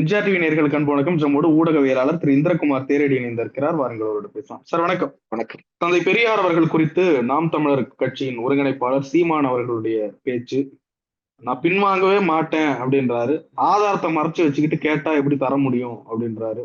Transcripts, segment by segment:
Vijaya TV நேர்களுக்கு அன்பு வணக்கம். நம்மோடு ஊடகவியலாளர் திரு இந்திரகுமார் தேரடி இணைந்திருக்கிறார். வாருங்கள் அவரோட பேசலாம். சார் வணக்கம். வணக்கம். தந்தை பெரியார் அவர்கள் குறித்து நாம் தமிழர் கட்சியின் ஒருங்கிணைப்பாளர் சீமான் அவர்களுடைய பேச்சு நான் பின்வாங்கவே மாட்டேன் அப்படின்றாரு. ஆதாரத்தை மறைச்சு வச்சுக்கிட்டு கேட்டா எப்படி தர முடியும் அப்படின்றாரு.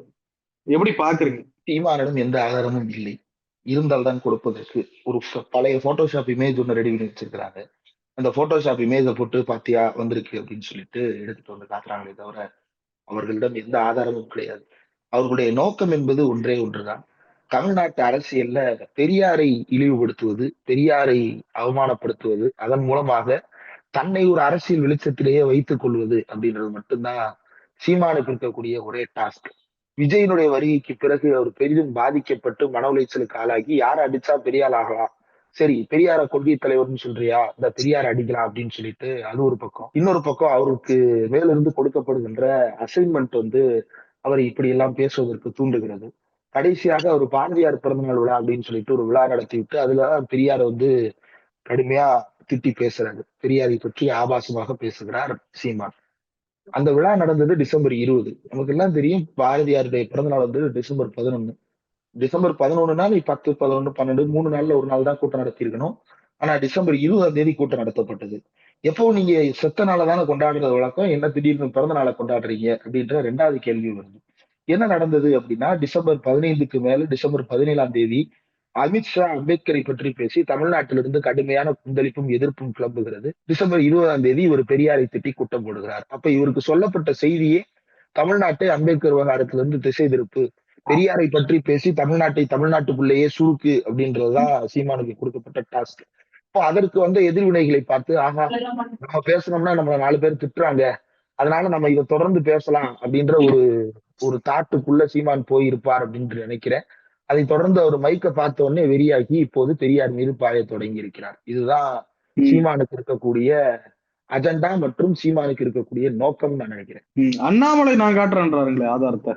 எப்படி பாக்குறீங்க? சீமானிடம் எந்த ஆதாரமும் இல்லை. இருந்தால் தான் கொடுப்பதற்கு ஒரு பழைய போட்டோஷாப் இமேஜ் ஒன்று ரெடி பண்ணி வச்சிருக்கிறாங்க. அந்த போட்டோஷாப் இமேஜை போட்டு பாத்தியா வந்திருக்கு அப்படின்னு சொல்லிட்டு எடுத்துட்டு வந்து காட்டுறாங்களே தவிர அவர்களிடம் எந்த ஆதாரமும் கிடையாது. அவர்களுடைய நோக்கம் என்பது ஒன்றே ஒன்றுதான். தமிழ்நாட்டு அரசியல்ல பெரியாரை இழிவுபடுத்துவது பெரியாரை அவமானப்படுத்துவது அதன் மூலமாக தன்னை ஒரு அரசியல் வெளிச்சத்திலேயே வைத்துக் கொள்வது அப்படின்றது மட்டும்தான் சீமானுக்கு இருக்கக்கூடிய ஒரே டாஸ்க் விஜயனுடைய வருகைக்கு பிறகு அவர் பெரிதும் பாதிக்கப்பட்டு மன உளைச்சலுக்கு ஆளாகி யார் அடிச்சா பெரியாள் ஆகலாம்? சரி பெரியார கொள்கை தலைவர்னு சொல்றியா? இந்த பெரியார் அடிக்கலாம் அப்படின்னு சொல்லிட்டு அது ஒரு பக்கம். இன்னொரு பக்கம் அவருக்கு மேலிருந்து கொடுக்கப்படுகின்ற அசைன்மெண்ட் வந்து அவரை இப்படி எல்லாம் பேசுவதற்கு தூண்டுகிறது. கடைசியாக ஒரு பாரதியார் பிறந்தநாள் விழா அப்படின்னு சொல்லிட்டு ஒரு விழா நடத்தி விட்டு அதுல பெரியார் வந்து கடுமையா திட்டி பேசுறாரு. பெரியாரை பற்றி ஆபாசமாக பேசுகிறார் சீமான். அந்த விழா நடந்தது டிசம்பர் இருபது. நமக்கு எல்லாம் தெரியும் பாரதியாருடைய பிறந்தநாள் வந்து டிசம்பர் பதினொன்னு. டிசம்பர் பதினொன்னுனா நீ பத்து பதினொன்று பன்னெண்டு மூணு நாள்ல ஒரு நாள் தான் கூட்டம் நடத்தியிருக்கணும். ஆனா டிசம்பர் இருபதாம் தேதி கூட்டம் நடத்தப்பட்டது. எப்போ நீங்க செத்த நாளை தானே கொண்டாடுறது வழக்கம்? என்ன திடீர்னு பிறந்த நாளை கொண்டாடுறீங்க? அப்படின்ற ரெண்டாவது கேள்வி வருது. என்ன நடந்தது அப்படின்னா டிசம்பர் பதினைந்துக்கு மேல டிசம்பர் பதினேழாம் தேதி அமித்ஷா அம்பேத்கரை பற்றி பேசி தமிழ்நாட்டிலிருந்து கடுமையான கொந்தளிப்பும் எதிர்ப்பும் கிளம்புகிறது. டிசம்பர் இருபதாம் தேதி இவர் பெரியாரை திட்டி கூட்டம் போடுகிறார். அப்ப இவருக்கு சொல்லப்பட்ட செய்தியே தமிழ்நாட்டை அம்பேத்கர் விவகாரத்திலிருந்து திசை திருப்பு பெரியாரை பற்றி பேசி தமிழ்நாட்டை தமிழ்நாட்டுக்குள்ளேயே சுருக்கு அப்படின்றதுதான் சீமானுக்கு கொடுக்கப்பட்ட டாஸ்க் இப்போ அதற்கு வந்த எதிர்வினைகளை பார்த்து ஆஹா நம்ம பேசணும்னா நம்மள நாலு பேர் திட்டுறாங்க. அதனால நம்ம இதை தொடர்ந்து பேசலாம் அப்படின்ற ஒரு ஒரு தாட்டுக்குள்ள சீமான் போயிருப்பார் அப்படின்னு நினைக்கிறேன். அதை தொடர்ந்து அவர் மைக்க பார்த்த உடனே வெறியாகி இப்போது பெரியார் மீது பாய தொடங்கி இருக்கிறார். இதுதான் சீமானுக்கு இருக்கக்கூடிய அஜெண்டா மற்றும் சீமானுக்கு இருக்கக்கூடிய நோக்கம் நான் நினைக்கிறேன். அண்ணாமலை நான் காட்டுறேன்றாருங்களே ஆதாரத்தை.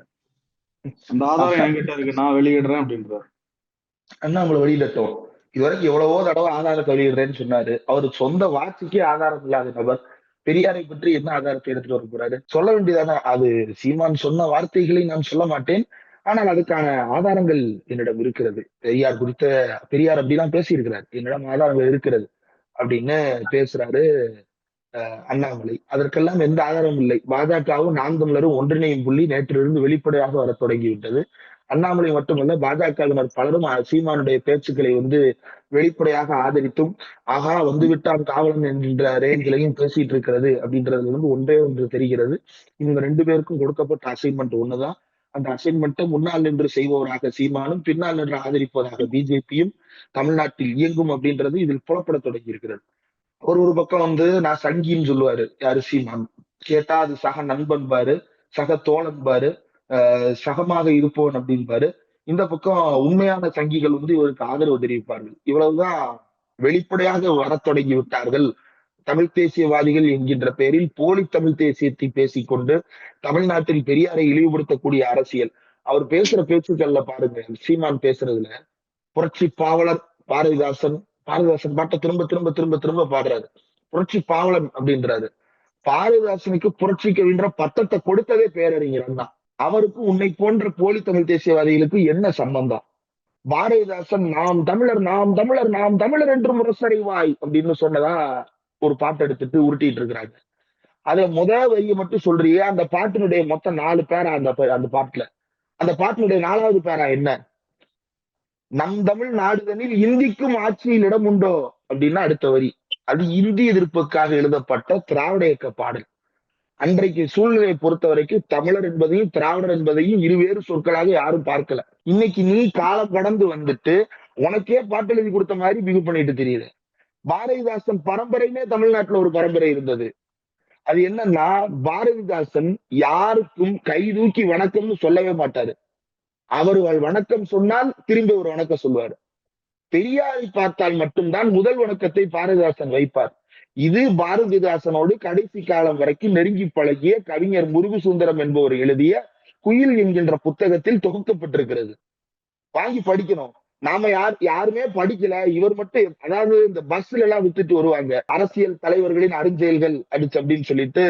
அந்த ஆதாரம் என்கிட்ட இருக்கு. நான் வெளியிடுறேன் அப்படின்றாரு. அண்ணாமலை வெளியிடட்டும். இதுவரைக்கும் எவ்வளவோ தடவை ஆதாரத்தை வெளியிடுறேன்னு சொன்னாரு. அவரு சொந்த வாட்சிக்கே ஆதாரம் இல்லாத நபர். பெரியாரை பற்றி என்ன ஆதாரத்தை எடுத்துட்டு வர போறாரு? சொல்ல வேண்டியதானே? அது சீமான் சொன்ன வார்த்தைகளை நான் சொல்ல மாட்டேன். ஆனால் அதுக்கான ஆதாரங்கள் என்னிடம் இருக்கிறது. பெரியார் குறித்த பெரியார் அப்படிலாம் பேசியிருக்கிறார். என்னிடம் ஆதாரங்கள் இருக்கிறது அப்படின்னு பேசுறாரு அண்ணாமலை. அதற்கெல்லாம் எந்த ஆதாரமும் இல்லை. பாஜகவும் நாம் தமிழரும் ஒன்றிணையும் புள்ளி நேற்றிலிருந்து வெளிப்படையாக வர தொடங்கிவிட்டது. அண்ணாமலை மட்டுமல்ல பாஜகவினர் பலரும் சீமானுடைய பேச்சுக்களை வந்து வெளிப்படையாக ஆதரித்தும் ஆகா வந்து விட்டான் காவலன் என்கின்ற ரேஞ்சிலையும் பேசிட்டு இருக்கிறது அப்படின்றது வந்து ஒன்றே ஒன்று தெரிகிறது. இவங்க ரெண்டு பேருக்கும் கொடுக்கப்பட்ட அசைன்மெண்ட் ஒண்ணுதான். அந்த அசைன்மெண்ட்டை முன்னால் நின்று செய்பவராக சீமானும் பின்னால் நின்று ஆதரிப்பதாக பிஜேபியும் தமிழ்நாட்டில் இயங்கும் அப்படின்றது இதில் புலப்பட தொடங்கி இருக்கிறது ஒரு ஒரு பக்கம் வந்து நான் சங்கின்னு சொல்லுவாரு யாரு சீமான் கேட்டா அது சக நண்பன் பாரு சக தோழன் பாரு ஆஹ் சகமாக இருப்போன் அப்படின்பாரு. இந்த பக்கம் உண்மையான சங்கிகள் வந்து இவருக்கு ஆதரவு தெரிவிப்பார்கள். இவ்வளவுதான் வெளிப்படையாக வரத் தொடங்கி விட்டார்கள். தமிழ் தேசியவாதிகள் என்கின்ற பெயரில் போலி தமிழ் தேசியத்தை பேசிக்கொண்டு தமிழ்நாட்டில் பெரியாரை இழிவுபடுத்தக்கூடிய அரசியல். அவர் பேசுற பேச்சுக்கள்ல பாருங்க சீமான் பேசுறதுல புரட்சி பாவலர் பாரதிதாசன் பாரதிதாசன் பாட்டை திரும்ப திரும்ப திரும்ப திரும்ப பாடுறாரு. புரட்சி பாவலன் அப்படின்றாரு. பாரதிதாசனுக்கு புரட்சி கவின்ற பத்தத்தை கொடுத்ததே பேரறிஞர் தான். அவருக்கு உன்னை போன்ற போலி தமிழ் தேசியவாதிகளுக்கு என்ன சம்பந்தம்? பாரதிதாசன் நாம் தமிழர் நாம் தமிழர் நாம் தமிழர் என்று முரசறைவாய் அப்படின்னு சொன்னதா ஒரு பாட்டு எடுத்துட்டு உருட்டிட்டு இருக்கிறாங்க. அத முத வரிய மட்டும் சொல்றியே அந்த பாட்டினுடைய மொத்தம் நாலு பேரா அந்த அந்த பாட்டுல? அந்த பாட்டினுடைய நாலாவது பேரா என்ன? நம் தமிழ் நாடுதனில் இந்திக்கும் ஆட்சியில் இடம் உண்டோ அப்படின்னா அடுத்த வரி. அது இந்தி எதிர்ப்புக்காக எழுதப்பட்ட திராவிட இயக்க பாடல். அன்றைக்கு சூழ்நிலையை பொறுத்த வரைக்கும் தமிழர் என்பதையும் திராவிடர் என்பதையும் இருவேறு சொற்களாக யாரும் பார்க்கல. இன்னைக்கு நீ காலம் கடந்து வந்துட்டு உனக்கே பாட்டு எழுதி கொடுத்த மாதிரி பிகு பண்ணிட்டு தெரியுது. பாரதிதாசன் பரம்பரையுமே தமிழ்நாட்டுல ஒரு பரம்பரை இருந்தது. அது என்னன்னா பாரதிதாசன் யாருக்கும் கை தூக்கி வணக்கம்னு சொல்லவே மாட்டாரு. அவர்கள் வணக்கம் சொன்னால் திரும்பி ஒரு வணக்கம் சொல்லுவாரு. பெரியாரை பார்த்தால் மட்டும்தான் முதல் வணக்கத்தை பாரதிதாசன் வைப்பார். இது பாரதிதாசனோடு கடைசி காலம் வரைக்கும் நெருங்கி பழகிய கவிஞர் முருகு சுந்தரம் என்பவர் எழுதிய குயில் என்கின்ற புத்தகத்தில் தொகுக்கப்பட்டிருக்கிறது. வாங்கி படிக்கணும். நாம யார் யாருமே படிக்கல. இவர் மட்டும் அதாவது இந்த பஸ்ல எல்லாம் வித்துட்டு வருவாங்க. அரசியல் தலைவர்களின் அருஞ்செயல்கள் அடிச்சு அப்படின்னு சொல்லிட்டு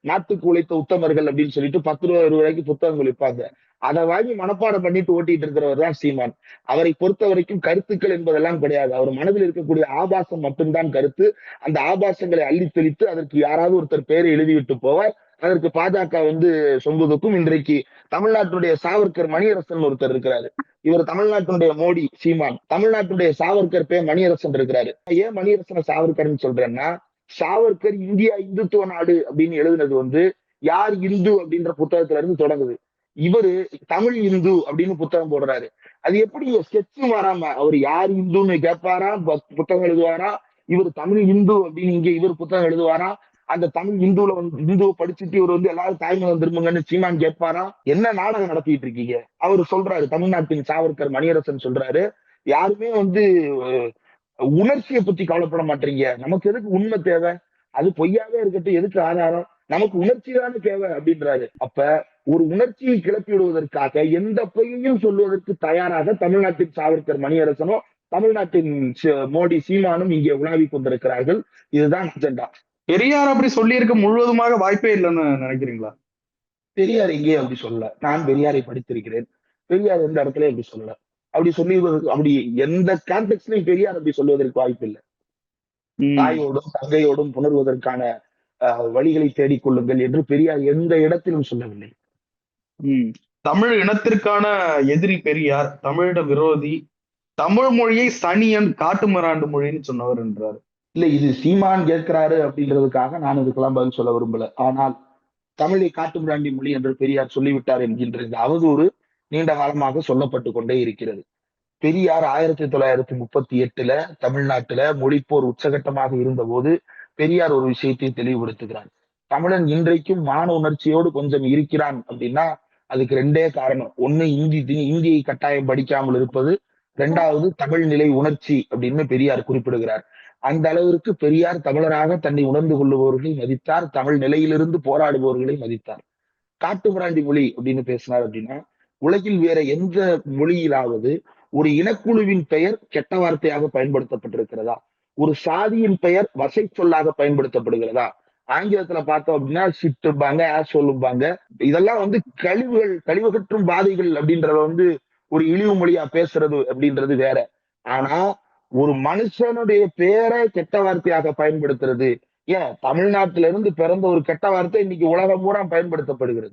நாட்டுக்கு உழைத்த உத்தமர்கள் அப்படின்னு சொல்லிட்டு பத்து ரூபாய் இருபது ரூபாய்க்கு புத்தகங்கள் விற்பாங்க அதை வாங்கி மனப்பாடம் பண்ணிட்டு ஓட்டிட்டு இருக்கிறவர் தான் சீமான். அவரை பொறுத்த வரைக்கும் கருத்துக்கள் என்பதெல்லாம் கிடையாது. அவர் மனதில் இருக்கக்கூடிய ஆபாசம் மட்டும்தான் கருத்து. அந்த ஆபாசங்களை அள்ளி தெளித்து அதற்கு யாராவது ஒருத்தர் பேரை எழுதிவிட்டு போவார். அதற்கு பாஜக வந்து சொம்புதுக்கும் இன்றைக்கு தமிழ்நாட்டுடைய சாவர்கர் மணியரசன் ஒருத்தர் இருக்கிறாரு. இவர் தமிழ்நாட்டினுடைய மோடி சீமான். தமிழ்நாட்டுடைய சாவர்கர் பேர் மணியரசன் இருக்கிறாரு. ஏன் மணியரசனை சாவர்கர்னு சொல்றேன்னா சாவர்கர் இந்தியா இந்துத்துவ நாடு அப்படின்னு எழுதுனது வந்து யார் இந்து அப்படின்ற புத்தகத்துல இருந்து தொடங்குது. இவரு தமிழ் இந்து அப்படின்னு புத்தகம் போடுறாரு. அது எப்படி ஸ்கெட்சும் வராம அவர் யார் இந்துன்னு கேட்பாரா புத்தகம் எழுதுவாரா இவர் தமிழ் இந்து அப்படின்னு இங்க இவர் புத்தகம் எழுதுவாரா அந்த தமிழ் இந்துல வந்து இந்துவை படிச்சுட்டு இவர் வந்து எல்லாரும் தாய்மலம் திரும்புங்கன்னு சீமான் கேட்பாரா என்ன நாடகம் நடத்திட்டு இருக்கீங்க? அவர் சொல்றாரு தமிழ்நாட்டின் சாவர்கர் மணியரசன் சொல்றாரு யாருமே வந்து உணர்ச்சியை பத்தி கவலைப்பட மாட்டீங்க. நமக்கு எதுக்கு உண்மை தேவை? அது பொய்யாவே இருக்கட்டும் எதுக்கு ஆதாரம்? நமக்கு உணர்ச்சி தானே தேவை அப்படின்றாரு. அப்ப ஒரு உணர்ச்சியை கிளப்பி விடுவதற்காக எந்த பொய்யையும் சொல்வதற்கு தயாராக தமிழ்நாட்டின் சாவர்கர் மணியரசனும் தமிழ்நாட்டின் மோடி சீமானும் இங்கே உலாவி கொண்டிருக்கிறார்கள். இதுதான் அஜெண்டா பெரியார் அப்படி சொல்லியிருக்க முழுவதுமாக வாய்ப்பே இல்லைன்னு நினைக்கிறீங்களா? பெரியார் எங்கே அப்படி சொல்லல. நான் பெரியாரை படித்திருக்கிறேன். பெரியார் எந்த இடத்துல அப்படி சொல்லல. அப்படி சொல்லி அப்படி எந்த கான்டெக்ட்லயும் பெரியார் அப்படி சொல்வதற்கு வாய்ப்பு இல்லை. தாயோடும் தங்கையோடும் புணர்வதற்கான வழிகளை தேடிக் கொள்ளுங்கள் என்று பெரியார் எந்த இடத்திலும் சொல்லவில்லை. தமிழ் இனத்திற்கான எதிரி பெரியார் தமிழிட விரோதி தமிழ் மொழியை சனியன் காட்டுமராண்டு மொழின்னு சொன்னவர் என்றார். இல்ல இது சீமான் கேட்கிறாரு அப்படின்றதுக்காக நான் இதுக்கெல்லாம் பதில் சொல்ல விரும்பல. ஆனால் தமிழை காட்டுமிராண்டி மொழி என்று பெரியார் சொல்லிவிட்டார் என்கின்ற இந்த அவதூறு நீண்ட காலமாக சொல்லப்பட்டு கொண்டே இருக்கிறது. பெரியார் ஆயிரத்தி தொள்ளாயிரத்தி முப்பத்தி எட்டுல தமிழ்நாட்டுல மொழிப்போர் உச்சகட்டமாக இருந்தபோது பெரியார் ஒரு விஷயத்தை தெளிவுபடுத்துகிறார். தமிழன் இன்றைக்கும் மான உணர்ச்சியோடு கொஞ்சம் இருக்கிறான் அப்படின்னா அதுக்கு ரெண்டே காரணம். ஒண்ணு இந்தி இந்தியை கட்டாயம் படிக்காமல் இருப்பது. ரெண்டாவது தமிழ் நிலை உணர்ச்சி அப்படின்னு பெரியார் குறிப்பிடுகிறார். அந்த அளவிற்கு பெரியார் தமிழராக தன்னை உணர்ந்து கொள்ளுபவர்களை மதித்தார். தமிழ் நிலையிலிருந்து போராடுபவர்களை மதித்தார். காட்டுமிராண்டி மொழி அப்படின்னு பேசினார் அப்படின்னா உலகில் வேற எந்த மொழியிலாவது ஒரு இனக்குழுவின் பெயர் கெட்ட வார்த்தையாக பயன்படுத்தப்பட்டிருக்கிறதா? ஒரு சாதியின் பெயர் வசை சொல்லாக பயன்படுத்தப்படுகிறதா? ஆங்கிலத்துல பார்த்தோம் அப்படின்னா சிட்டும்பாங்க ஆஸ் சொல்லும்பாங்க. இதெல்லாம் வந்து கழிவுகள் கழிவுகற்றும் பாதைகள் அப்படின்றத வந்து ஒரு இழிவு மொழியா பேசுறது அப்படின்றது வேற. ஆனா ஒரு மனுஷனுடைய பேரை கெட்ட வார்த்தையாக பயன்படுத்துறது. ஏன்? தமிழ்நாட்டில இருந்து பிறந்த ஒரு கெட்ட வார்த்தை இன்னைக்கு உலகம் பூரா பயன்படுத்தப்படுகிறது.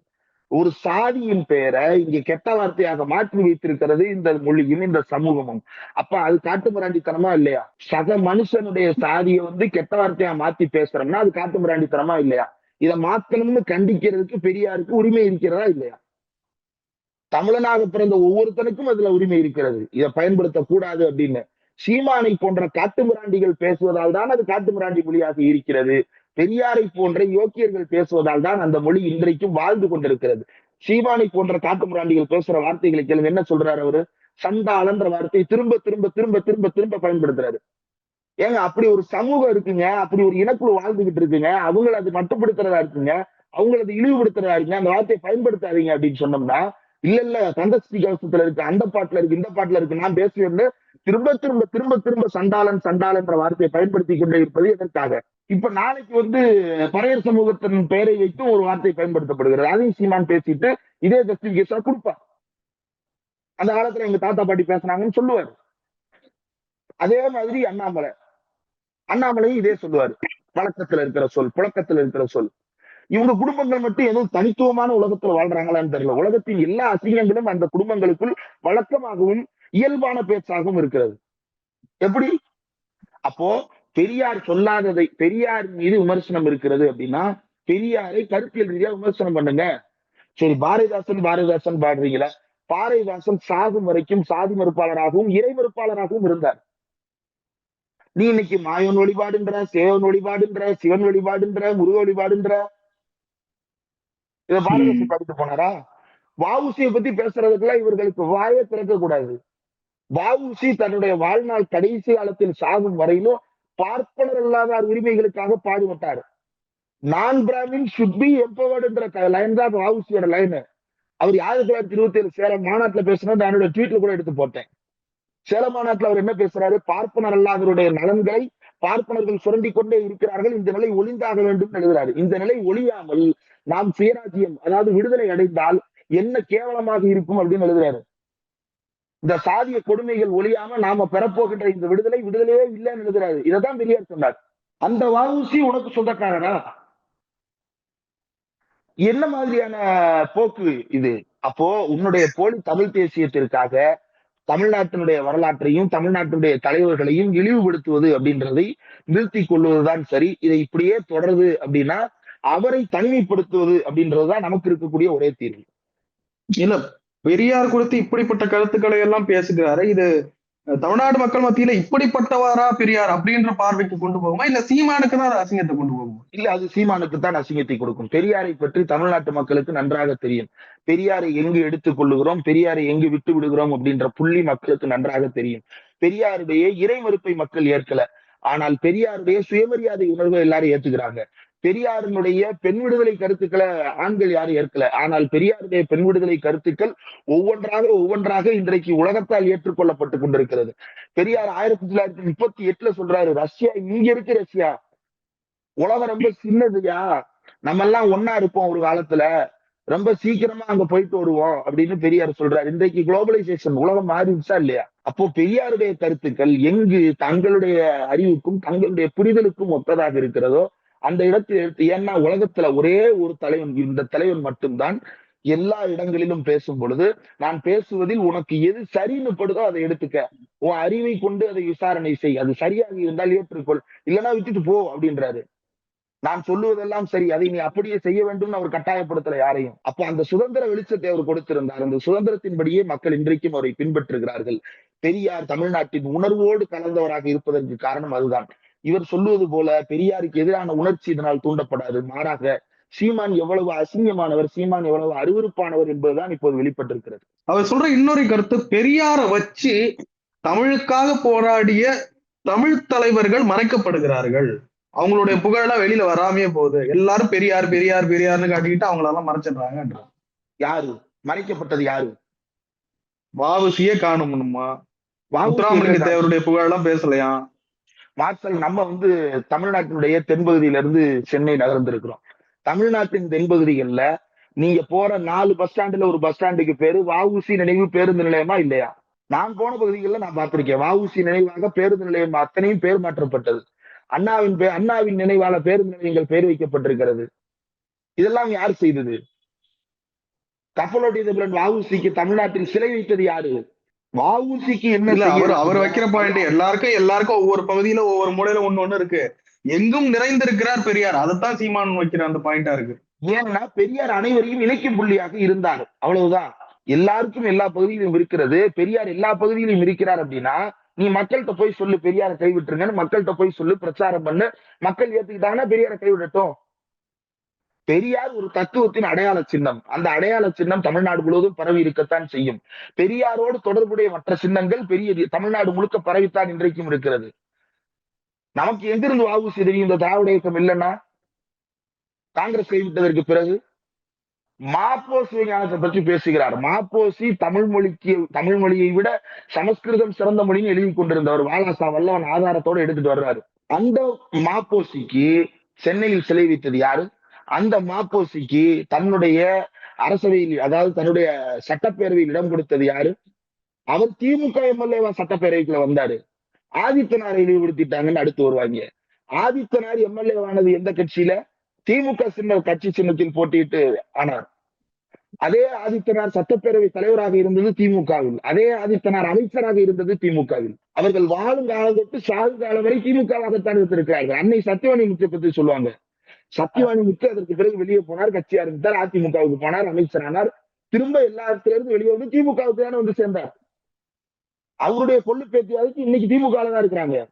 ஒரு சாதியின் பெயரை இங்க கெட்ட வார்த்தையாக மாற்றி வைத்திருக்கிறது இந்த மொழியும் இந்த சமூகமும். அப்ப அது காட்டுமிராண்டித்தனமா இல்லையா? சக மனுஷனுடைய சாதியை வந்து கெட்ட வார்த்தையா மாத்தி பேசுறோம்னா அது காட்டுமிராண்டித்தனமா இல்லையா? இதை மாத்தணும்னு கண்டிக்கிறதுக்கு பெரியாருக்கு உரிமை இருக்கிறதா இல்லையா? தமிழனாக பிறந்த ஒவ்வொருத்தனுக்கும் அதுல உரிமை இருக்கிறது. இதை பயன்படுத்தக்கூடாது அப்படின்னு. சீமானை போன்ற காட்டுமிராண்டிகள் பேசுவதால் தான் அது காட்டுமிராண்டி மொழியாக இருக்கிறது. பெரியாரை போன்ற யோக்கியர்கள் பேசுவதால் தான் அந்த மொழி இன்றைக்கும் வாழ்ந்து கொண்டிருக்கிறது. சீவானை போன்ற காட்டுமுராண்டிகள் பேசுற வார்த்தைகளை கேளுங்க. என்ன சொல்றாரு அவரு? சண்டாளன்ற வார்த்தையை திரும்ப திரும்ப திரும்ப திரும்ப திரும்ப பயன்படுத்துறாரு. ஏங்க அப்படி ஒரு சமூகம் இருக்குங்க. அப்படி ஒரு இனக்குழு வாழ்ந்துகிட்டு இருக்குங்க. அவங்கள அது மட்டுப்படுத்துறதா இருக்குங்க. அவங்கள அது இழிவுபடுத்துறதா இருக்குங்க. அந்த வார்த்தையை பயன்படுத்தாதீங்க அப்படின்னு சொன்னோம்னா இல்ல இல்ல சந்தஸ்திகாசத்துல கவசத்துல இருக்கு அந்த பாட்டுல இருக்கு இந்த பாட்டுல இருக்கு நான் பேசுவேன்னு திரும்ப திரும்ப திரும்ப திரும்ப சண்டாளன் சண்டாளன்ற வார்த்தையை பயன்படுத்தி கொண்டே இருப்பது எதற்காக? இப்ப நாளைக்கு வந்து பறையர் சமூகத்தின் பெயரை வைத்து ஒரு வார்த்தை பயன்படுத்தப்படுகிறது. அதையும் சீமான் பேசிட்டு இதே ஜஸ்டிபிகேஷன் கொடுப்பார். அந்த காலத்துல எங்க தாத்தா பாட்டி பேசுனாங்கன்னு சொல்லுவாரு. அதே மாதிரி அண்ணாமலை. அண்ணாமலையும் இதே சொல்லுவாரு. பழக்கத்துல இருக்கிற சொல் புழக்கத்துல இருக்கிற சொல். இவங்க குடும்பங்கள் மட்டும் எதுவும் தனித்துவமான உலகத்துல வாழ்றாங்களான்னு தெரியல. உலகத்தின் எல்லா அசிங்கங்களும் அந்த குடும்பங்களுக்குள் வழக்கமாகவும் இயல்பான பேச்சாகவும் இருக்கிறது. எப்படி? அப்போ பெரியார் சொல்லாததை பெரியார் மீது விமர்சனம் இருக்கிறது அப்படின்னா பெரியாரை கருத்தியல் ரீதியா விமர்சனம் பண்ணுங்க. சரி பாரதிதாசன் பாரதிதாசன் பாடுறீங்களா? பாரதிதாசன் சாகும் வரைக்கும் சாதி மறுப்பாளராகவும் இறை மறுப்பாளராகவும் இருந்தார். நீ இன்னைக்கு மாயோன் வழிபாடுன்ற சேவன் வழிபாடுன்ற சிவன் வழிபாடுன்ற முருக வழிபாடுன்ற. இத பாரதிதாசன் படித்து போனாரா? வாவுசியை பத்தி பேசுறதுக்கெல்லாம் இவர்களுக்கு வாயே திறக்க கூடாது. வாவுசி தன்னுடைய வாழ்நாள் கடைசி காலத்தில் சாகும் வரையிலும் பார்ப்பனர் இல்லாத உரிமைகளுக்காக பாடுபட்டார். நான் பிராமின் சுட் பி எம்பவர்டுன்ற லைன் தான் வாவுசியோட லைன் அவர் ஆயிரத்தி தொள்ளாயிரத்தி இருபத்தி ஏழு சேலம் மாநாட்டுல பேசினது என்னோட ட்வீட்ல கூட எடுத்து போட்டேன். சேல மாநாட்டுல அவர் என்ன பேசுறாரு? பார்ப்பனர் அல்லாதவருடைய நலன்களை பார்ப்பனர்கள் சுரண்டி கொண்டே இருக்கிறார்கள். இந்த நிலை ஒளிந்தாக வேண்டும் எழுதுறாரு. இந்த நிலை ஒளியாமல் நாம் சுயராஜ்யம் அதாவது விடுதலை அடைந்தால் என்ன கேவலமாக இருக்கும் அப்படின்னு எழுதுறாரு. இந்த சாதிய கொடுமைகள் ஒழியாம நாம பெறப்போகின்ற இந்த விடுதலை விடுதலையே இல்லைன்னு எழுதுறாரு. இதைதான் பெரியார் சொன்னார். அந்த வஉசி உனக்கு சொந்தக்காரரா? என்ன மாதிரியான போக்கு இது? அப்போ உன்னுடைய போலி தமிழ் தேசியத்திற்காக தமிழ்நாட்டினுடைய வரலாற்றையும் தமிழ்நாட்டினுடைய தலைவர்களையும் இழிவுபடுத்துவது அப்படின்றதை நிறுத்தி கொள்வதுதான் சரி. இதை இப்படியே தொடருது அப்படின்னா அவரை தனிமைப்படுத்துவது அப்படின்றதுதான் நமக்கு இருக்கக்கூடிய ஒரே தீர்வு. இல்ல பெரியார் குறித்து இப்படிப்பட்ட கருத்துக்களை எல்லாம் பேசுகிறாரு. இது தமிழ்நாடு மக்கள் மத்தியில இப்படிப்பட்டவாரா பெரியார் அப்படின்ற பார்வைக்கு கொண்டு போகுமா? இல்ல சீமானுக்கு தான் அசிங்கத்தை கொண்டு போகுமா? இல்ல அது சீமானுக்கு தான் அசிங்கத்தை கொடுக்கும். பெரியாரை பற்றி தமிழ்நாட்டு மக்களுக்கு நன்றாக தெரியும். பெரியாரை எங்கு எடுத்துக் கொள்ளுகிறோம்? பெரியாரை எங்கு விட்டு விடுகிறோம்? அப்படின்ற புள்ளி மக்களுக்கு நன்றாக தெரியும். பெரியாருடைய இறை மறுப்பை மக்கள் ஏற்கல. ஆனால் பெரியாருடைய சுயமரியாதை உணர்வை எல்லாரும் ஏத்துக்கிறாங்க. பெரியாரினுடைய பெண் விடுதலை கருத்துக்களை ஆண்கள் யாரும் ஏற்கல. ஆனால் பெரியாருடைய பெண் விடுதலை கருத்துக்கள் ஒவ்வொன்றாக ஒவ்வொன்றாக இன்றைக்கு உலகத்தால் ஏற்றுக்கொள்ளப்பட்டு கொண்டிருக்கிறது. பெரியார் ஆயிரத்தி தொள்ளாயிரத்தி முப்பத்தி எட்டுல சொல்றாரு ரஷ்யா இங்க இருக்கு ரஷ்யா. உலகம் ரொம்ப சின்னதுயா நம்ம எல்லாம் ஒன்னா இருப்போம் ஒரு காலத்துல. ரொம்ப சீக்கிரமா அங்க போயிட்டு வருவோம். அப்படின்னு பெரியார் சொல்றாரு. இன்றைக்கு குளோபலைசேஷன் உலகம் மாறிடுச்சா இல்லையா? அப்போ பெரியாருடைய கருத்துக்கள் எங்கு தங்களுடைய அறிவுக்கும் தங்களுடைய புரிதலுக்கும் ஒத்ததாக இருக்கிறதோ அந்த இடத்தில் எடுத்து ஏன்னா உலகத்துல ஒரே ஒரு தலைவன் இந்த தலைவன் மட்டும்தான் எல்லா இடங்களிலும் பேசும் பொழுது நான் பேசுவதில் உனக்கு எது சரின்னு படுதோ அதை எடுத்துக்க. உன் அறிவை கொண்டு அதை விசாரணை செய். அது சரியாக இருந்தால் ஏற்றுக்கொள். இல்லைன்னா விட்டுட்டு போ அப்படின்றாரு. நான் சொல்லுவதெல்லாம் சரி. அதை நீ அப்படியே செய்ய வேண்டும்னு அவர் கட்டாயப்படுத்தல யாரையும். அப்போ அந்த சுதந்திர வெளிச்சத்தை அவர் கொடுத்திருந்தார். அந்த சுதந்திரத்தின்படியே மக்கள் இன்றைக்கும் அவரை பின்பற்றுகிறார்கள். பெரியார் தமிழ்நாட்டின் உணர்வோடு கலந்தவராக இருப்பதற்கு காரணம் அதுதான். இவர் சொல்லுவது போல பெரியாருக்கு எதிரான உணர்ச்சி இதனால் தூண்டப்படாது. மாறாக சீமான் எவ்வளவு அசிங்கமானவர் சீமான் எவ்வளவு அருவருப்பானவர் என்பதுதான் இப்போது வெளிப்பட்டிருக்கிறது. அவர் சொல்ற இன்னொரு கருத்து பெரியாரை வச்சு தமிழுக்காக போராடிய தமிழ் தலைவர்கள் மறைக்கப்படுகிறார்கள். அவங்களுடைய புகழெல்லாம் வெளியில வராமையே போகுது. எல்லாரும் பெரியார் பெரியார் பெரியார்னு காட்டிக்கிட்டு அவங்களெல்லாம் மறைச்சிடுறாங்க யாரு? மறைக்கப்பட்டது யாரு? வாவுசியே முத்துராமலிங்க வஉசி தேவருடைய புகழெல்லாம் பேசலையா? மார்சல் நம்ம வந்து தமிழ்நாட்டினுடைய தென்பகுதியில இருந்து சென்னை நகர்ந்திருக்கிறோம். தமிழ்நாட்டின் தென்பகுதிகள்ல நீங்க போற நாலு பஸ் ஸ்டாண்டுல ஒரு பஸ் ஸ்டாண்டுக்கு பேரு வஉசி நினைவு பேருந்து நிலையமா இல்லையா? நான் போன பகுதிகளில் நான் பார்த்திருக்கேன். வஉசி நினைவாக பேருந்து நிலையம் அத்தனையும் பேர் மாற்றப்பட்டது. அண்ணாவின் பே அண்ணாவின் நினைவால பேருந்து நிலையங்கள் பேர் வைக்கப்பட்டிருக்கிறது. இதெல்லாம் யார் செய்தது? கப்பலோட்டிய தமிழன் வஉசிக்கு தமிழ்நாட்டில் சிலை வைத்தது யாரு? வஉசிக்கு என்ன அவர் அவர்? வைக்கிற பாயிண்ட் எல்லாருக்கும் எல்லாருக்கும் ஒவ்வொரு பகுதியில ஒவ்வொரு மூலையில ஒண்ணு ஒண்ணு இருக்கு. எங்கும் நிறைந்திருக்கிறார் பெரியார். அதைத்தான் சீமான் வைக்கிற அந்த பாயிண்டா இருக்கு. ஏன்னா பெரியார் அனைவரையும் இணைக்கும் புள்ளியாக இருந்தார். அவ்வளவுதான். எல்லாருக்கும் எல்லா பகுதியிலும் இருக்கிறது. பெரியார் எல்லா பகுதியிலும் இருக்கிறார் அப்படின்னா நீ மக்கள்கிட்ட போய் சொல்லு பெரியாரை கைவிட்டுருங்கன்னு மக்கள்கிட்ட போய் சொல்லு பிரச்சாரம் பண்ணு. மக்கள் ஏத்துக்கிட்டாங்கன்னா பெரியாரை கைவிடட்டும். பெரியார் ஒரு தத்துவத்தின் அடையாள சின்னம். அந்த அடையாள சின்னம் தமிழ்நாடு முழுவதும் பரவி இருக்கத்தான் செய்யும். பெரியாரோடு தொடர்புடைய மற்ற சின்னங்கள் பெரிய தமிழ்நாடு முழுக்க பரவித்தான் இன்றைக்கும் இருக்கிறது. நமக்கு எங்கிருந்து வாவுசி தெரியும் இந்த திராவிட இயக்கம் இல்லைன்னா? காங்கிரஸ் கைவிட்டதற்கு பிறகு? மாப்போ சிவஞானத்தை பற்றி பேசுகிறார். மாப்போசி தமிழ் மொழிக்கு தமிழ் மொழியை விட சமஸ்கிருதம் சிறந்த மொழின்னு எழுதி கொண்டிருந்தவர் வாலாசா வல்லவன் ஆதாரத்தோட எடுத்துட்டு வர்றாரு. அந்த மாப்போசிக்கு சென்னையில் சிலை வைத்தது யாரு? அந்த மாப்போசிக்கு தன்னுடைய அரசவையில் அதாவது தன்னுடைய சட்டப்பேரவையில் இடம் கொடுத்தது யாரு? அவர் திமுக எம்எல்ஏவா சட்டப்பேரவைக்குள்ள வந்தாரு. ஆதித்தனாரை இழிவுபடுத்திட்டாங்கன்னு அடுத்து வருவாங்க. ஆதித்தனார் எம்எல்ஏ ஆனது எந்த கட்சியில? திமுக சின்ன கட்சி சின்னத்தில் போட்டியிட்டு ஆனார். அதே ஆதித்தனார் சட்டப்பேரவை தலைவராக இருந்தது திமுகவில். அதே ஆதித்தனார் அமைச்சராக இருந்தது திமுகவில். அவர்கள் வாழும் காலம் தொட்டு சாகு காலம் வரை திமுகவாகத்தான் இருந்திருக்கிறார்கள். அன்னை சத்தியவாணி முத்திய பத்தி சொல்லுவாங்க. சத்தியவாணி முத்து அதற்கு பிறகு வெளியே போனார் கட்சி ஆரம்பித்தார் அதிமுகவுக்கு போனார் அமைச்சரானார். திரும்ப எல்லா இடத்துல இருந்து வெளியே வந்து திமுகவுக்கு தானே வந்து சேர்ந்தார். அவருடைய கொள்ளு பேத்தியாவுக்கு இன்னைக்கு திமுக தான் இருக்கிறாங்க.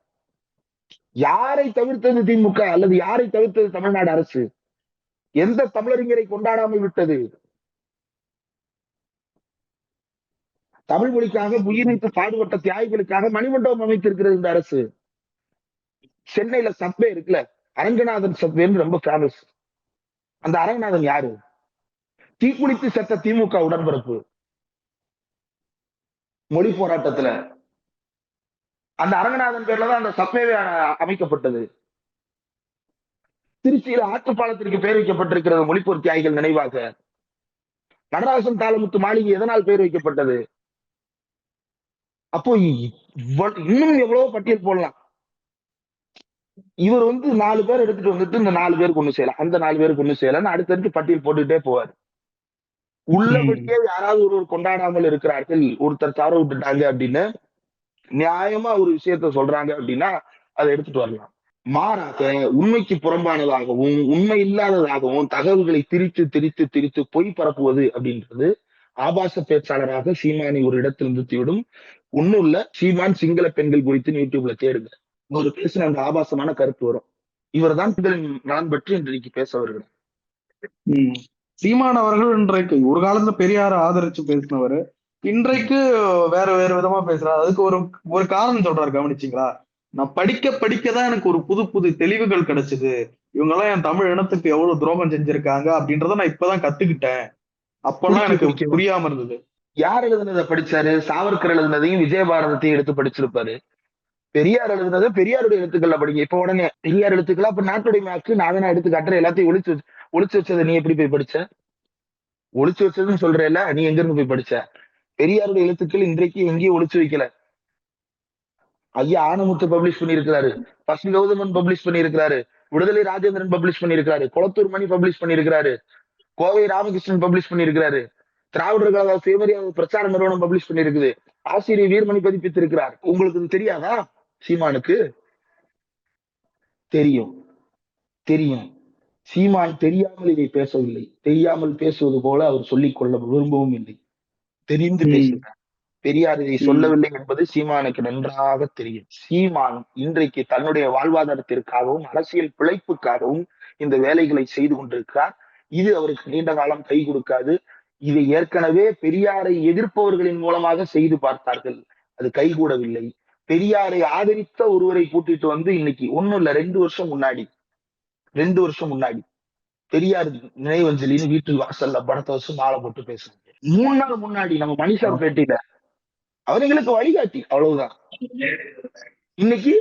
யாரை தவிர்த்தது திமுக அல்லது யாரை தவிர்த்தது தமிழ்நாடு அரசு? எந்த தமிழறிஞரை கொண்டாடாமல் விட்டது? தமிழ் மொழிக்காக உயிர் பாடுபட்ட தியாகிகளுக்காக மணிமண்டபம் அமைத்திருக்கிறது இந்த அரசு. சென்னையில சப்பே இருக்குல்ல? அரங்கநாதன் சப்வேன்னு ரொம்ப ஃபேமஸ் அந்த அரங்கநாதன் யாரு? தீக்குளித்து செத்த திமுக உடன்பிறப்பு. மொழி போராட்டத்துல. அந்த அரங்கநாதன் பேர்ல தான் அந்த சப்வேவே அமைக்கப்பட்டது. திருச்சியில ஆற்றுப்பாலத்திற்கு பெயர் வைக்கப்பட்டிருக்கிறது மொழிப்போர் தியாகிகள் நினைவாக. நடராசன் தாளமுத்து மாளிகை எதனால் பெயர் வைக்கப்பட்டது? அப்போ இன்னும் எவ்வளவு பட்டியல் போடலாம். இவர் வந்து நாலு பேர் எடுத்துட்டு வந்துட்டு இந்த நாலு பேருக்கு ஒண்ணு செய்யலாம் அந்த நாலு பேருக்கு ஒண்ணு செய்யலாம் அடுத்தடுத்து பட்டியல் போட்டுட்டே போவார். உள்ளபடியே யாராவது ஒருவர் கொண்டாடாமல் இருக்கிறார்கள் ஒருத்தர் தவற விட்டுட்டாங்க அப்படின்னு நியாயமா ஒரு விஷயத்த சொல்றாங்க அப்படின்னா அதை எடுத்துட்டு வரலாம். மாறாக உண்மைக்கு புறம்பானதாகவும் உண்மை இல்லாததாகவும் தகவல்களை திரித்து திரித்து திரித்து பொய் பரப்புவது அப்படின்றது ஆபாச பேச்சாளராக சீமானை ஒரு இடத்தில் நிறுத்திவிடும் ஒன்னும் இல்ல சீமான் சிங்கள பெண்கள் குறித்து யூடியூப்ல தேடுங்க. ஒரு பேசின அந்த ஆபாசமான கருத்து வரும். இவர்தான் பெண்களின் நலன் பற்றி இன்றைக்கு பேச வருகிறார். சீமான் அவர்கள் இன்றைக்கு ஒரு காலத்துல பெரியார ஆதரிச்சு பேசினவர். இன்றைக்கு வேற வேற விதமா பேசுறாரு. அதுக்கு ஒரு ஒரு காரணம் சொல்றாரு கவனிச்சீங்களா? நான் படிக்க படிக்க தான் எனக்கு ஒரு புது புது தெளிவுகள் கிடைச்சது. இவங்க எல்லாம் என் தமிழ் இனத்துக்கு எவ்வளவு துரோகம் செஞ்சிருக்காங்க அப்படின்றத நான் இப்பதான் கத்துக்கிட்டேன். அப்பெல்லாம் எனக்கு. புரியாம இருந்தது. யார் எழுதுனதை படிச்சாரு? சாவர்கர் எழுதுனதையும் விஜயபாரதத்தையும் எடுத்து படிச்சிருப்பாரு. பெரியார் எழுதுனதை பெரியாருடைய எழுத்துக்கள்ல படிங்க இப்ப உடனே பெரியார் எழுத்துக்கள்? அப்ப நாட்டுடைய மேக்கு நான் வேணா எடுத்து கட்டுற எல்லாத்தையும் ஒளிச்சு ஒழிச்சு ஒளிச்சு வச்சதை நீ எப்படி போய் படிச்ச? ஒளிச்சு வச்சதுன்னு சொல்றேல நீ எங்க இருந்து போய் படிச்ச? பெரியாருடைய எழுத்துக்கள் இன்றைக்கு எங்கேயும் ஒளிச்சு வைக்கல. ஐயா ஆனமுத்து பப்ளிஷ் பண்ணியிருக்கிறாரு. பசு கௌதமன் பப்ளிஷ் பண்ணியிருக்கிறாரு. விடுதலை ராஜேந்திரன் பப்ளிஷ் பண்ணியிருக்கிறாரு. குளத்தூர் மணி பப்ளிஷ் பண்ணியிருக்கிறாரு. கோவை ராமகிருஷ்ணன் பப்ளிஷ் பண்ணியிருக்கிறாரு. திராவிடர் கழக சுயமரியாதை பிரச்சார நிறுவனம் பப்ளிஷ் பண்ணியிருக்குது. ஆசிரியர் வீர்மணி பதிப்பித்திருக்கிறார். உங்களுக்கு தெரியாதா? சீமானுக்கு தெரியும். தெரியும். சீமான் தெரியாமல் இதை பேசவில்லை. தெரியாமல் பேசுவது போல அவர் சொல்லிக் கொள்ள விரும்பவும் இல்லை. தெரிந்து. பேசுகிறார். பெரியார் இதை. சொல்லவில்லை என்பது சீமானுக்கு நன்றாக தெரியும். சீமான் இன்றைக்கு தன்னுடைய வாழ்வாதாரத்திற்காகவும் அரசியல் பிழைப்புக்காகவும் இந்த வேலைகளை செய்து கொண்டிருக்கிறார். இது அவருக்கு நீண்ட காலம் கை கொடுக்காது. இதை ஏற்கனவே பெரியாரை எதிர்ப்பவர்களின் மூலமாக செய்து பார்த்தார்கள். அது கைகூடவில்லை பெரியாரை ஆதரித்த ஒருவரை கூட்டிட்டு வந்து இன்னைக்கு ஒண்ணும் இல்ல ரெண்டு வருஷம் முன்னாடி ரெண்டு வருஷம் முன்னாடி பெரியார் நினைவஞ்சலின்னு வீட்டு வாசல்ல படத்தை வச்சு மாலை போட்டு பேசுறாங்க மூணு நாள் முன்னாடி நம்ம மணிஷார் பேட்டியில அவர்களுக்கு வழிகாட்டி அவ்வளவுதான். இன்னைக்கு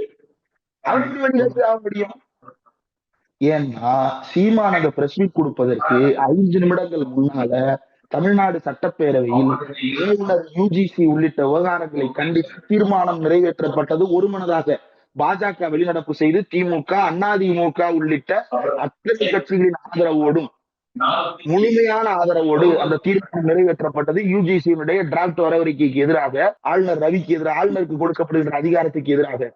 அவருக்கு வழிகாட்டி ஆக முடியும்? ஏன்னா சீமான் அந்த பிரஸ் மீட் கொடுப்பதற்கு ஐந்து நிமிடங்கள் முன்னால தமிழ்நாடு சட்டப்பேரவையில் யூஜிசி உள்ளிட்ட விவகாரங்களை கண்டித்து தீர்மானம் நிறைவேற்றப்பட்டது. ஒருமனதாக பாஜக வெளிநடப்பு செய்து திமுக அதிமுக உள்ளிட்ட அத்தனை கட்சிகளின் ஆதரவோடும் முழுமையான ஆதரவோடு அந்த தீர்மானம் நிறைவேற்றப்பட்டது. யூஜிசியினுடைய டிராப்ட் வரவறிக்கைக்கு எதிராக ஆளுநர் ரவிக்கு எதிராக ஆளுநருக்கு கொடுக்கப்படுகின்ற அதிகாரத்துக்கு எதிராக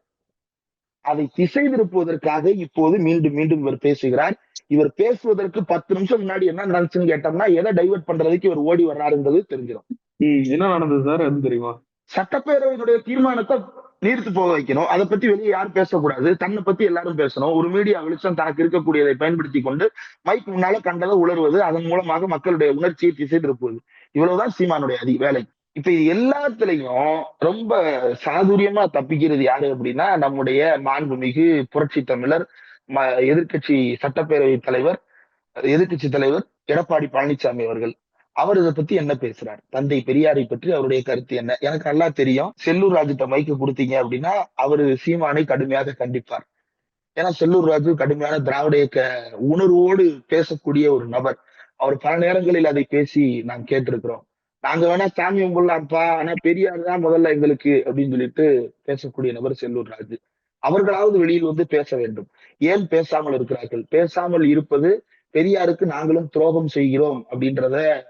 அதை திசை திருப்புவதற்காக இப்போது மீண்டும் மீண்டும் இவர் பேசுகிறார். இவர் பேசுவதற்கு பத்து நிமிஷம் முன்னாடி என்ன நடந்துச்சுன்னு கேட்டோம்னா எதை டைவர்ட் பண்றதுக்கு இவர் ஓடி வர்றாருன்றது தெரிஞ்சிடும். என்ன நடந்தது சார் அது தெரியுமா? சட்டப்பேரவையினுடைய தீர்மானத்தை நீர்த்து போக வைக்கணும். அதை பத்தி வெளியே யாரும் பேசக்கூடாது. தன்னை பத்தி எல்லாரும் பேசணும். ஒரு மீடியா வெளிச்சம் தனக்கு இருக்கக்கூடியதை பயன்படுத்தி கொண்டு மைக் முன்னால கண்டதை உணர்வது அதன் மூலமாக மக்களுடைய உணர்ச்சியை திசை திருப்புவது இவ்வளவுதான் சீமானுடைய அதி வேலை. இப்ப இது எல்லாத்துலயும் ரொம்ப சாதுரியமா தப்பிக்கிறது யாரு அப்படின்னா நம்முடைய மாண்புமிகு புரட்சி தமிழர் ம- எதிர்க்கட்சி சட்டப்பேரவை தலைவர் எதிர்க்கட்சி தலைவர் எடப்பாடி பழனிசாமி அவர்கள். அவர் இதை பத்தி என்ன பேசுறார்? தந்தை பெரியாரை பற்றி அவருடைய கருத்து என்ன? எனக்கு நல்லா தெரியும். செல்லூர் ராஜுட்ட மைக்கு கொடுத்தீங்க அப்படின்னா அவரு சீமானை கடுமையாக கண்டிப்பார். ஏன்னா செல்லூர் ராஜு கடுமையான திராவிட இயக்க உணர்வோடு பேசக்கூடிய ஒரு நபர். அவர் பல நேரங்களில் அதை பேசி நாம் கேட்டிருக்கிறோம். நாங்க வேணா சாமி கும்பிடலாம்ப்பா. ஆனா பெரியார் தான் முதல்ல எங்களுக்கு அப்படின்னு சொல்லிட்டு பேசக்கூடிய நபர் செல்லூர் ராஜு. அவர்களாவது வெளியில் வந்து பேச வேண்டும். ஏன் பேசாமல் இருக்கிறார்கள்? பேசாமல் இருப்பது பெரியாருக்கு நாங்களும் துரோகம் செய்கிறோம் அப்படின்றத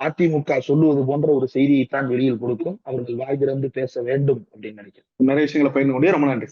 அதிமுக சொல்லுவது போன்ற ஒரு செய்தியைத்தான் வெளியில் கொடுக்கும். அவர்கள் வாய் திறந்து பேச வேண்டும் அப்படின்னு நினைக்கிறேன். நிறைய விஷயங்களை பயிர்ந்து கொண்டே ரொம்ப நன்றி.